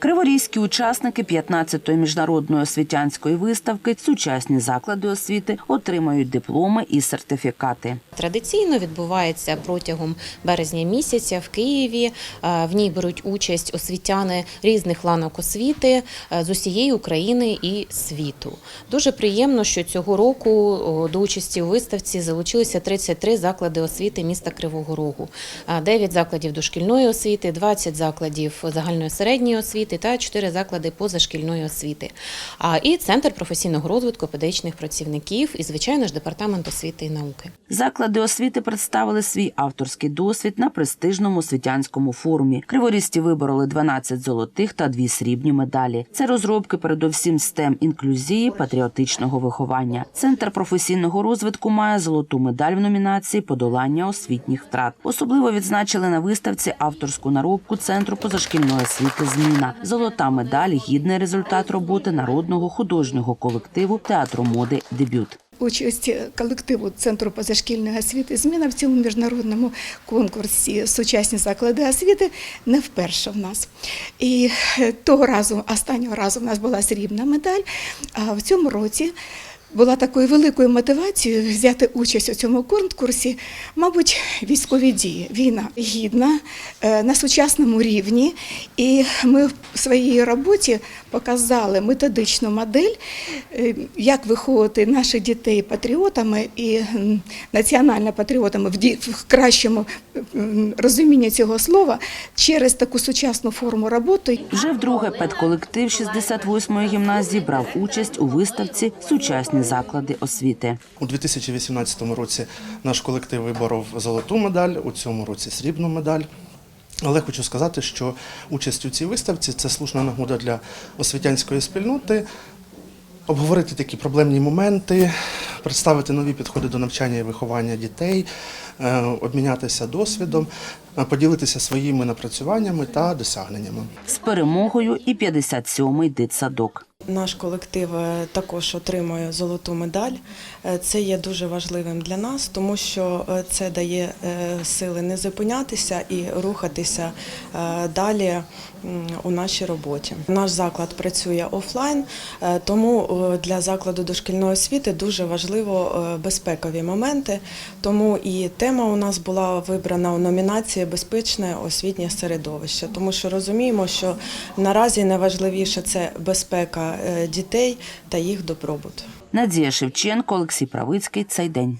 Криворізькі учасники 15-ї міжнародної освітянської виставки Сучасні заклади освіти отримають дипломи і сертифікати. Традиційно відбувається протягом березня місяця в Києві. Е, В ній беруть участь освітяни різних ланок освіти е, з усієї України і світу. Дуже приємно, що цього року до участі у виставці залучилися 33 заклади освіти міста Кривого Рогу, 9 закладів дошкільної освіти, 20 закладів загальної середньої освіти та 4 заклади позашкільної освіти. А і центр професійного розвитку педагогічних працівників і, звичайно ж, департамент освіти і науки. Заклади освіти представили свій авторський досвід на престижному освітянському форумі. Криворізькі вибороли 12 золотих та 2 срібні медалі. Це розробки передовсім STEM інклюзії, патріотичного виховання. Центр професійного розвитку має золоту медаль в номінації подолання освітніх втрат. Особливо відзначили на виставці авторську наробку центру позашкільної освіти Зміна. Золота медаль гідний результат роботи народного художнього колективу театру моди Дебют. Участь колективу Центру позашкільної освіти зміна в цьому міжнародному конкурсі сучасні заклади освіти не вперше в нас. І е, того разу, останнього разу, в нас була срібна медаль, а в цьому році. Була такою великою мотивацією взяти участь у цьому конкурсі, мабуть, військові дії. Війна гідна е, на сучасному рівні, і ми в своїй роботі показали методичну модель, е, як виховувати наших дітей патріотами і національно патріотами в кращому розумінні цього слова через таку сучасну форму роботи. Вже вдруге педколектив 68-ї гімназії брав участь у виставці Сучасні заклади освіти. У 2018 році наш колектив виборов золоту медаль, у цьому році срібну медаль. Але хочу сказати, що участь у цій виставці це слушна нагода для освітянської спільноти обговорити такі проблемні моменти, представити нові підходи до навчання і виховання дітей, е, обмінятися досвідом, е, поділитися своїми напрацюваннями та досягненнями. З перемогою і 57-й дитсадок. Наш колектив е, також отримує золоту медаль. Це є дуже важливим для нас, тому що це дає сили не зупинятися і рухатися далі у нашій роботі. Наш заклад працює офлайн, тому для закладу дошкільної освіти дуже важливо е, безпекові моменти. Тому і тема у нас була вибрана у номінації Безпечне освітнє середовище, тому що розуміємо, що наразі найважливіше це безпека е, дітей та їх добробут. Надія Шевченко, Олексій Правицький. Цей день.